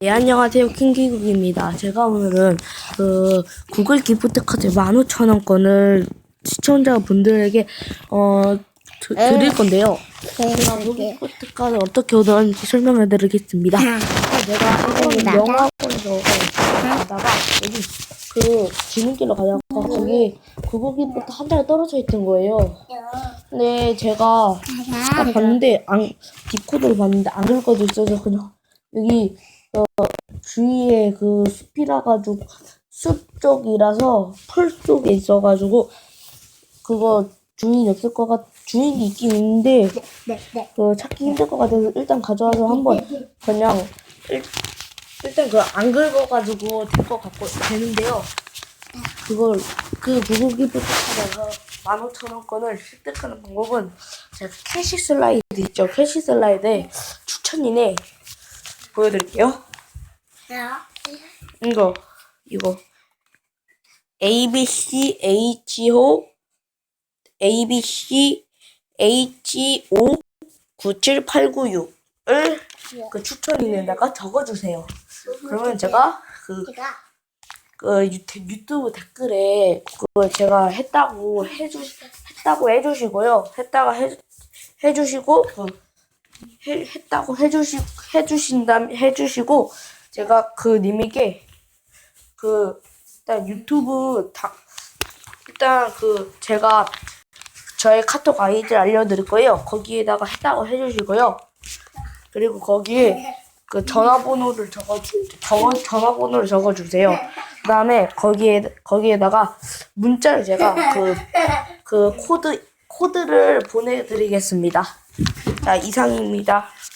네, 안녕하세요. 킹기국입니다. 제가 오늘은 그 구글 기프트 카드 15,000원권을 시청자분들에게 어 드, 드릴 건데요. 구글 기프트 카드 어떻게 얻었는지 설명해 드리겠습니다. 내가 영화관에서 가다가 여기 그 지름길로 가다가 거기 구글 기프트 한 달에 떨어져 있던 거예요. 근데 제가 딱 봤는데 안 디코드를 봤는데 안 긁어져 있어서 그냥 여기 어, 주위에 그 숲이라 가지고 숲 쪽이라서 풀 쪽에 있어가지고 그거 주인이 없을 것 같, 주인이 있긴 있는데 그 찾기 힘들 것 같아서 일단 가져와서 한번 그냥 일, 일단 그안 긁어가지고 될 것 같고 되는데요. 그걸 그 기프트 카드에서 15,000원권을 획득하는 방법은 제가 캐시 슬라이드 있죠. 캐시 슬라이드에 추천이네 보여드릴게요. 이거 이거 A B C H O A B C H O 97896을 그 추천인에다가 적어주세요. 그러면 제가 그, 그 유튜, 유튜브 댓글에 그걸 제가 했다고 해주 했다고 해주시고요. 했다가 해 해주시고 그 해, 했다고 해주시 해주신다 해주시고 제가 그 님에게 그 일단 유튜브 다 일단 그 제가 저의 카톡 아이디를 알려드릴 거예요. 거기에다가 했다고 해주시고요. 그리고 거기에 그 전화번호를 적어 적어 전화번호를 적어주세요. 그다음에 거기에 거기에다가 문자를 제가 그그 코드 코드를 보내드리겠습니다. 자 이상입니다.